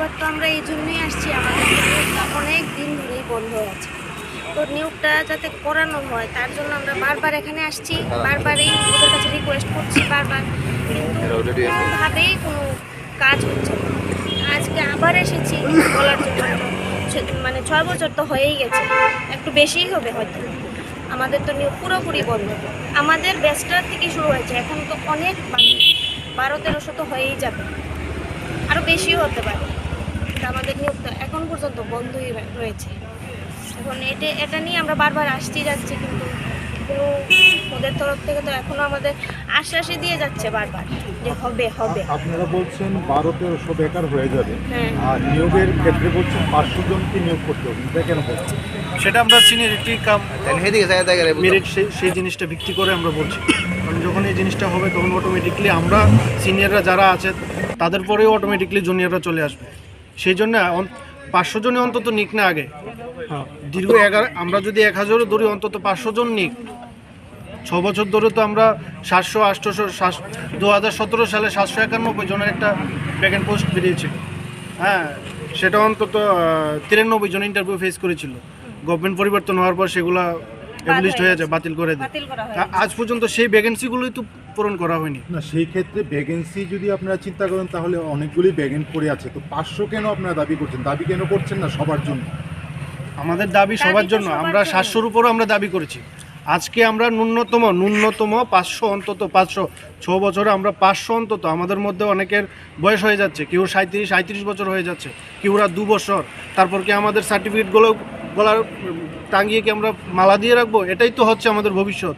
এবার তো আমরা এই জন্যই আসছি আমাদের নিয়োগটা অনেক দিন ধরেই বন্ধ আছে। তো নিয়োগটা যাতে করানো হয় তার জন্য আমরা বারবার এখানে আসছি বারবারই ওদের কাছে রিকোয়েস্ট করছি বারবার। কিন্তু কোনোভাবেই কোনো কাজ হচ্ছে না। আজকে আবার এসেছি বলার জন্য। মানে ছয় বছর তো হয়েই গেছে একটু বেশিই হবে হয়তো। আমাদের তো নিয়োগ পুরোপুরি বন্ধ। আমাদের ব্যাচটার থেকে শুরু হয়েছে এখন তো অনেক বারো তেরোশো তো হয়েই যাবে। আরও বেশিও হতে পারে। আমাদের নিয়োগটা এখন পর্যন্ত বন্ধই রয়েছে। এখন এটা এটা নিয়ে আমরা বারবার আসছি যাচ্ছি কিন্তু কোনো ওদের তরফ থেকে তো এখনও আমাদের আশ্বাসই দিয়ে যাচ্ছে বারবার যে হবে হবে। আপনারা বলছেন বারো তেরোশো বেকার হয়ে যাবে। হ্যাঁ। আর নিয়োগের ক্ষেত্রে বলছেন পাঁচশো জনকে নিয়োগ করতে হবে। এটা কেন বলছেন? সেটা আমরা সিনিয়রিটি কাম মেরিট সেই সেই জিনিসটা ভিত্তি করে আমরা বলছি। কারণ যখন এই জিনিসটা হবে তখন অটোমেটিকলি আমরা সিনিয়ররা যারা আছে তাদের পরেও অটোমেটিকলি জুনিয়ররা চলে আসবে। সেই জন্য পাঁচশো জনে অন্তত নিক না আগে। দীর্ঘ এগারো আমরা যদি এক হাজারও ধরি অন্তত পাঁচশো জন নিক। ছ বছর ধরে তো আমরা সাতশো আটশোশো সাত দু হাজার সতেরো সালে সাতশো একানব্বই জনের একটা ভ্যাকেন্ট পোস্ট বেরিয়েছিল হ্যাঁ সেটা অন্তত তিরানব্বই জন ইন্টারভিউ ফেস করেছিল। গভর্নমেন্ট পরিবর্তন হওয়ার পর সেগুলো এবলিস্ট হয়ে যায় বাতিল করে দেয়। বাতিল করা হয় আজ পর্যন্ত সেই ভ্যাকেন্সিগুলোই তো পূরণ করা হয়নি। না সেই ক্ষেত্রে ভ্যাকেন্সি যদি আপনারা চিন্তা করেন তাহলে অনেকগুলি ভ্যাকেন্ট পড়ে আছে। তো পাঁচশো কেন আপনারা দাবি করছেন? দাবি কেন করছেন না সবার জন্য? আমাদের দাবি সবার জন্য। আমরা সাতশোর উপরও আমরা দাবি করেছি। আজকে আমরা ন্যূনতম ন্যূনতম পাঁচশো অন্তত পাঁচশো ছ বছরে আমরা পাঁচশো অন্তত আমাদের মধ্যে অনেকের বয়স হয়ে যাচ্ছে। কেউ সাঁত্রিশ সাঁত্রিশ বছর হয়ে যাচ্ছে। কেউরা দু বছর। তারপর কি আমাদের সার্টিফিকেটগুলো গলার টাঙিয়ে কি আমরা মালা দিয়ে রাখব? এটাই তো হচ্ছে আমাদের ভবিষ্যৎ।